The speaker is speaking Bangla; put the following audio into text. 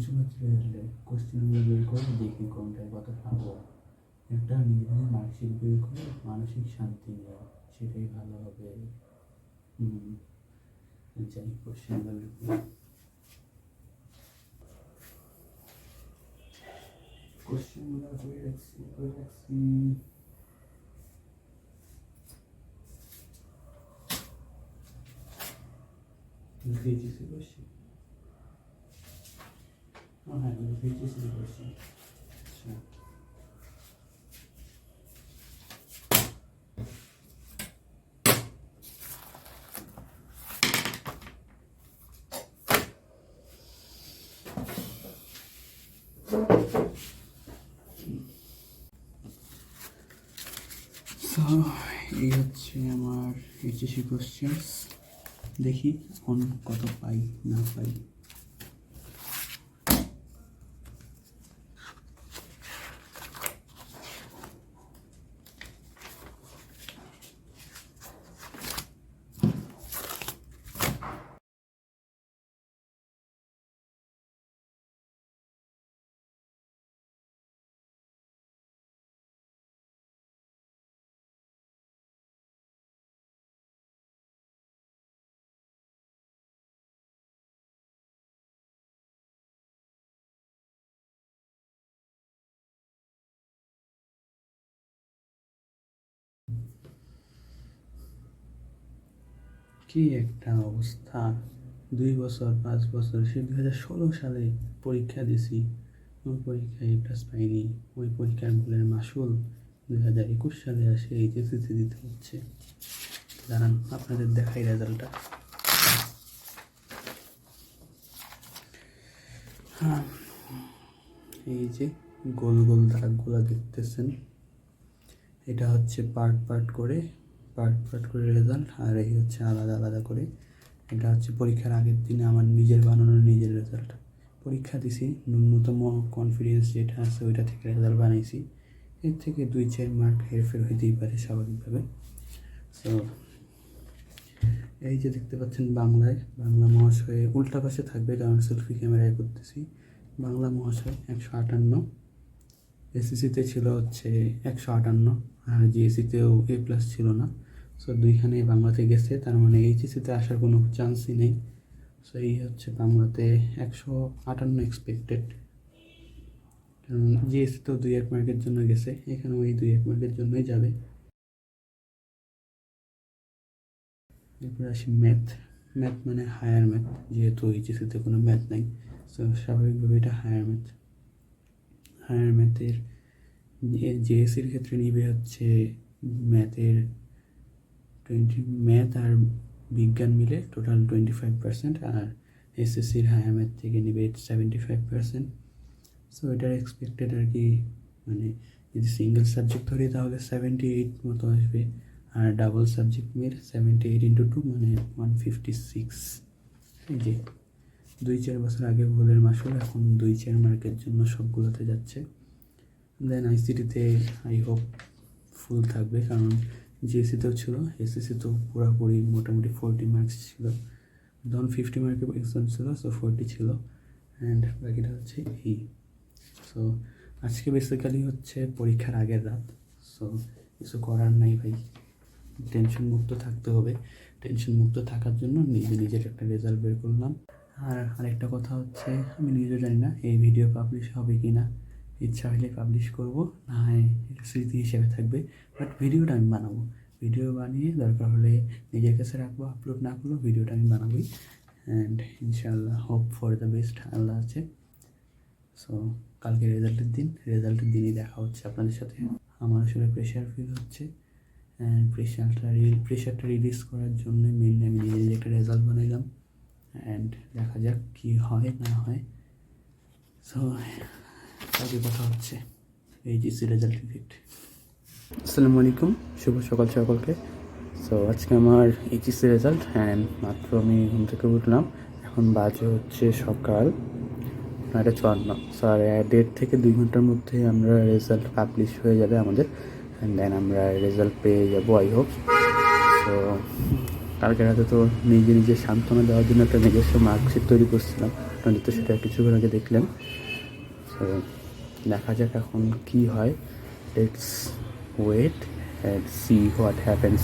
কিছু ক্ষেত্রে কোশ্চেনগুলো বের করে দেখি কোনটায় কত পাবো একটা নিজেদের মার্কশিট বের করে মানসিক শান্তি নেওয়া সেটাই ভালো হবে। যাই কোশ্চেনগুলো বের করি। কোশ্চেনগুলো করে কোশ্চেন হ্যাঁ এই হচ্ছে আমার এইচএসি কোশ্চেন্স দেখি এখন কত পাই না পাই কি একটা অবস্থা? দুই বছর, পাঁচ বছর সে দু হাজার ষোলো সালে পরীক্ষা দিছি। ওই পরীক্ষায় প্লাস পাইনি। ওই পরীক্ষার মূলের মাসুল দুই হাজার একুশ সালে আসে এই এইচএসসিতে দিতে হচ্ছে। দাঁড়ান, আপনাদের দেখাই রেজাল্টটা হ্যাঁ এই যে গোল গোল দাগগুলো দেখতেছেন, এটা হচ্ছে পার্ট পার্ট করে পার্ট পার্ট করে রেজাল্ট আর এই হচ্ছে আলাদা আলাদা করে। এটা হচ্ছে পরীক্ষার আগের দিনে আমার নিজের বানানো নিজের রেজাল্ট পরীক্ষা দিছি, ন্যূনতম কনফিডেন্স যেটা আছে ওইটা থেকে রেজাল্ট বানাইছি। এর থেকে দুই, চার মার্ক হেরফের হইতেই পারে স্বাভাবিকভাবে। সো এই যে দেখতে পাচ্ছেন বাংলায়, বাংলা মহাশয়ে উল্টা পাশে থাকবে, কারণ সেলফি ক্যামেরায় করতেছি। বাংলা মহাশয় একশো আটান্ন। এসএসসিতে ছিল হচ্ছে একশো আটান্ন, আর জিএসসিতেও এ প্লাস ছিল না। সো দুইখানে বাংলাতে গেছে, তার মানে এইচএসসিতে আসার কোনো চান্সই নেই। সো এই হচ্ছে বাংলাতে একশো আটান্ন এক্সপেক্টেড কারণ জিএসসিতেও দুই এক মার্কের জন্য গেছে, এখানেও এই দুই এক মার্কের জন্যই যাবে। এরপরে আসি ম্যাথ ম্যাথ মানে হায়ার ম্যাথ যেহেতু এইচএসসিতে কোনো ম্যাথ নাই। সো স্বাভাবিকভাবে এটা হায়ার ম্যাথ হায়ার ম্যাথের জেএসসির ক্ষেত্রে নিবে হচ্ছে ম্যাথের টোয়েন্টি ম্যাথ আর বিজ্ঞান মিলে টোটাল টোয়েন্টি ফাইভ পার্সেন্ট আর এসএসসির হায়ার ম্যাথ থেকে নিবে সেভেন্টি ফাইভ পার্সেন্ট সো এটার এক্সপেক্টেড আর কি মানে যদি সিঙ্গেল সাবজেক্ট ধরি তাহলে সেভেন্টি এইট মতো আসবে আর ডাবল সাবজেক্ট মিল সেভেন্টি এইট ইন্টু টু মানে ওয়ান ফিফটি সিক্স এই যে। দুই চার বছর আগে ভুলের মাসুল, এখন দুই চার মার্কের জন্য সবগুলোতে যাচ্ছে। দেন আইসিটিতে আই হোপ ফুল থাকবে, কারণ জিএসসিতেও ছিল এসএসসিতেও পুরোপুরি মোটামুটি ফোরটি মার্কস ছিল। ধরুন ফিফটি মার্কের এক্সাম ছিল সো ফোরটি ছিল অ্যান্ড বাকিটা হচ্ছে এই সো আজকে বেসিক্যালি হচ্ছে পরীক্ষার আগের রাত। সো কিছু করার নাই ভাই। টেনশন মুক্ত থাকতে হবে। টেনশন মুক্ত থাকার জন্য নিজে নিজের একটা রেজাল্ট বের করলাম। আর আরেকটা কথা হচ্ছে, আমি নিজেও জানি না এই ভিডিও পাবলিশ হবে কি না ইচ্ছা হলে পাবলিশ করব, না হয় এটা স্মৃতি হিসেবে থাকবে বাট ভিডিওটা আমি বানাবো। ভিডিও বানিয়ে দরকার হলে নিজের কাছে রাখব আপলোড না করলেও ভিডিওটা আমি বানাবোই। অ্যান্ড ইনশাআল্লাহ হোপ ফর দ্য বেস্ট আল্লাহ আছে সো কালকে রেজাল্টের দিন রেজাল্টের দিনই দেখা হচ্ছে আপনাদের সাথে। আমার আসলে প্রেশার ফিল হচ্ছে। অ্যান্ড প্রেশারটা প্রেশারটা রিলিজ করার জন্য মেনলি আমি নিজে নিজে একটা রেজাল্ট বানাইলাম। অ্যান্ড দেখা যাক কী হয় না হয়। সো কালকে কথা হচ্ছে এই জিসি রেজাল্ট ইফেক্ট আসসালামু আলাইকুম, শুভ সকাল সকলকে। সো আজকে আমার এইচএসসি রেজাল্ট অ্যান্ড মাত্র আমি ঘুম থেকে উঠলাম। এখন বাজে হচ্ছে সকাল নয়টা চুয়ান্ন। সো আর দেড় থেকে দুই ঘণ্টার মধ্যে আমরা রেজাল্ট পাবলিশ হয়ে যাবে আমাদের। অ্যান্ড দেন আমরা রেজাল্ট পেয়ে যাব আই হোপ সো কালকে রাতে তো নিজে নিজে সান্ত্বনা দেওয়ার জন্য একটা নিজস্ব মার্কশিট তৈরি করছিলাম। আপনাদের তো সেটা কিছুক্ষণ আগে দেখলেন। দেখা যাক এখন কী হয়। Let's wait and see what happens